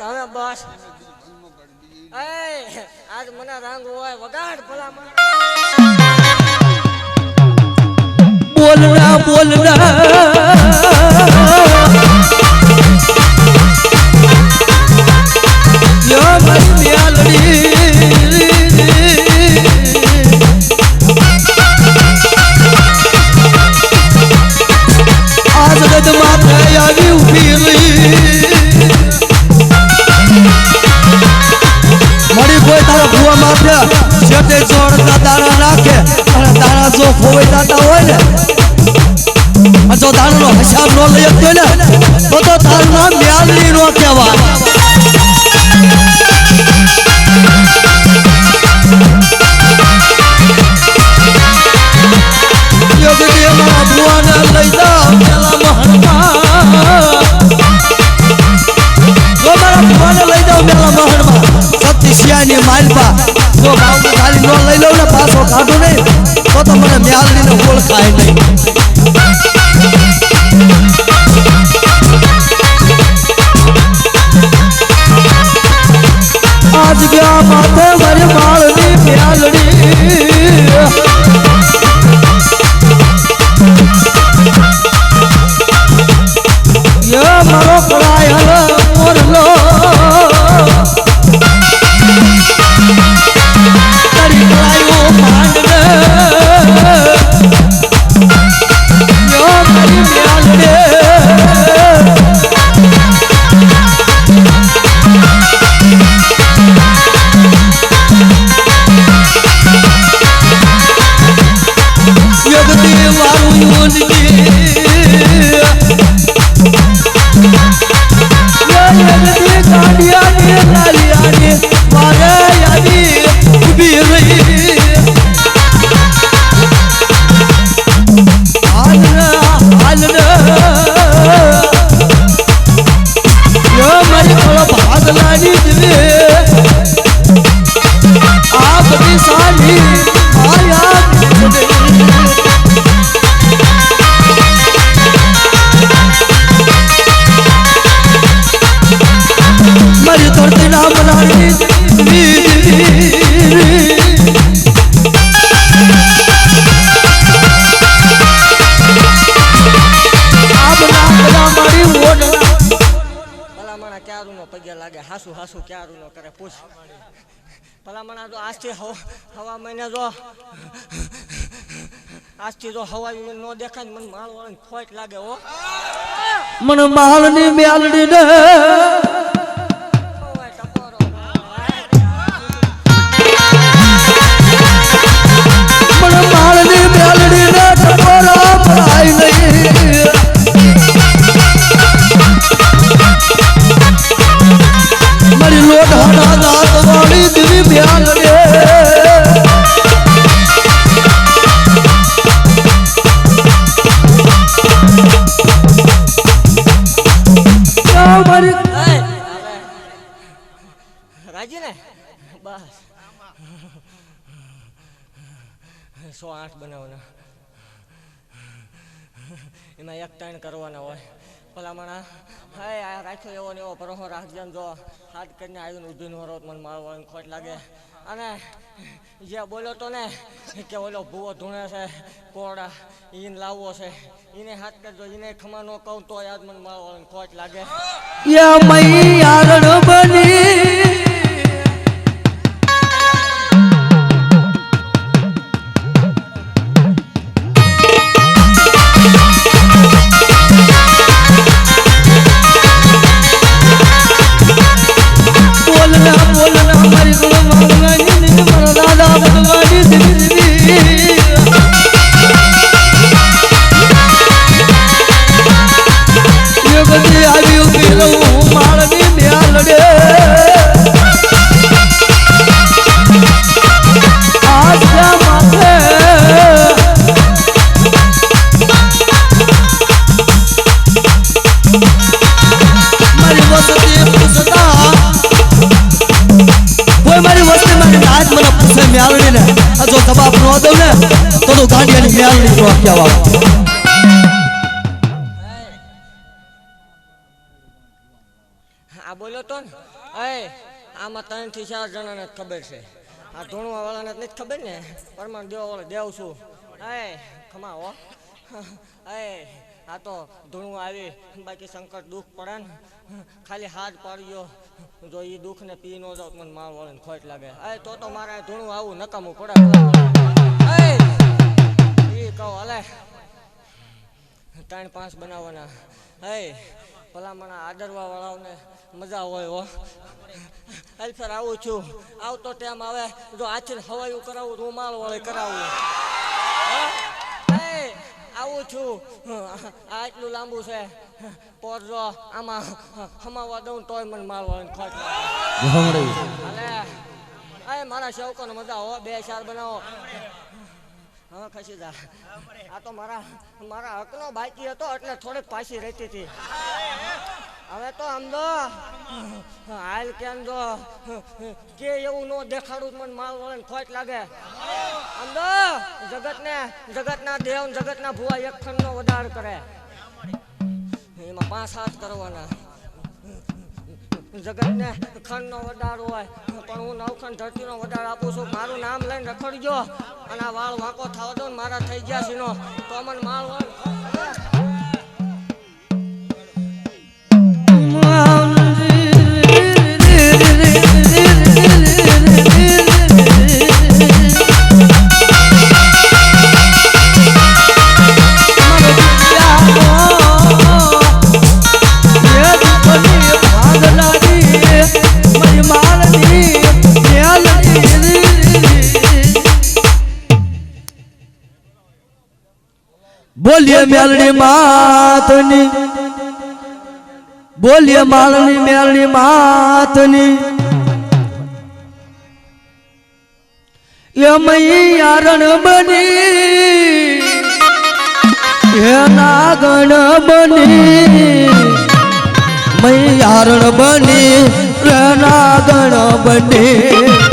હવે બસ. એ આજ મને રંગ હોય વગાડ ભલા મને બોલના બોલના દાણા દાતા હોય ને જો દાણાનો હિસાબ નો લઈ શકતો ને તો તો તારું નામ મ્યાલની નો કહેવાય. ભાગલાની દિલે પગે લાગે, હાસુ હાસુ ક્યારું નો કરે, પૂછ. ભલામણા તો આજથી હવ- મહિને જો, આજથી જો હવા નો દેખાય મને માળ વાળાને ખોટ લાગે હો. મને માલની મેલડી ને બસ. સો આઠ બનાવવાના. એમાં એક ત્રણ કરવાના હોય. ભલામણા. હાય આ રાખ્યો એવો ને એવો પરોહો રાખજે જો હાથ કરીને આવીને ઊભી નો રોત મને મારવાનું ખોટ લાગે. અને જે બોલ્યો તો ને કે ઓલો ભૂવો ધૂણે છે, કોરડા એને લાવવો છે. એને હાથ કરજો એને ખમા નો કહું તો યાદ મને મારવાનું ખોટ લાગે. યા મૈયારણ બની તું ગાંડિયાની મ્યાલડી નો આ બોલ્યો તો ને? એ આમાં ત્રણથી ચાર જણાને જ ખબર છે. આ ધૂણવા વાળાને નથી ખબર ને? પરમાણ દેવા વાળો દેવ છું. એ ખમા હો. એ આ તો ધૂણું આવી, બાકી સંકટ દુઃખ પડે ને. ખાલી હાથ પાડ્યો. જો એ દુઃખને પી ન જાવ મને માર વાળાને ખોટ લાગે. એ તો તો મારે ધૂણું આવું નકામું પડે. કહો હલે ત્રણ પાંચ બનાવવાના. હે ભલામણા આદરવા વાળાઓને મજા હોય હો. હાલ સર આવું છું. આવતો ટાઈમ આવે જો આચર હવાયું કરાવું રૂમાલ વાળે કરાવું? આવું છું. આટલું લાંબુ છે. પોર જો આમાં હમાવા દઉં તોય મને મારવા ખોટ. અરે મારા શેવકોને મજા હો. બે ચાર બનાવો. હા, ખસી જા આ. તો મારા મારા હકનો બાકી હતો, એટલે થોડીક પાછી રહેતી હતી. હવે તો આમ જો, હાલ કેમ જો, કે એવું ન દેખાડું મને માલ વળે ખોટ લાગે. આમ જો, જગતને, જગતના દેવ જગતના ભુવા એક ખંડનો વધાર કરે. એમાં પાંચ હાથ કરવાના. જગતને ખંડનો વધારો હોય પણ હું નવખંડ ધરતીનો વધારો આપું છું. મારું નામ લઈને રખડજો અને વાળ વાંકો થાવ દો મારા થઈ ગયા છે નો તો અમને માળ વાળ મેલડી માતની. બોલીએ માલની મેલડી માતની. એ મૈયારણ બની. હે નાગણ બની. મૈયારણ બની. રે નાગણ બની.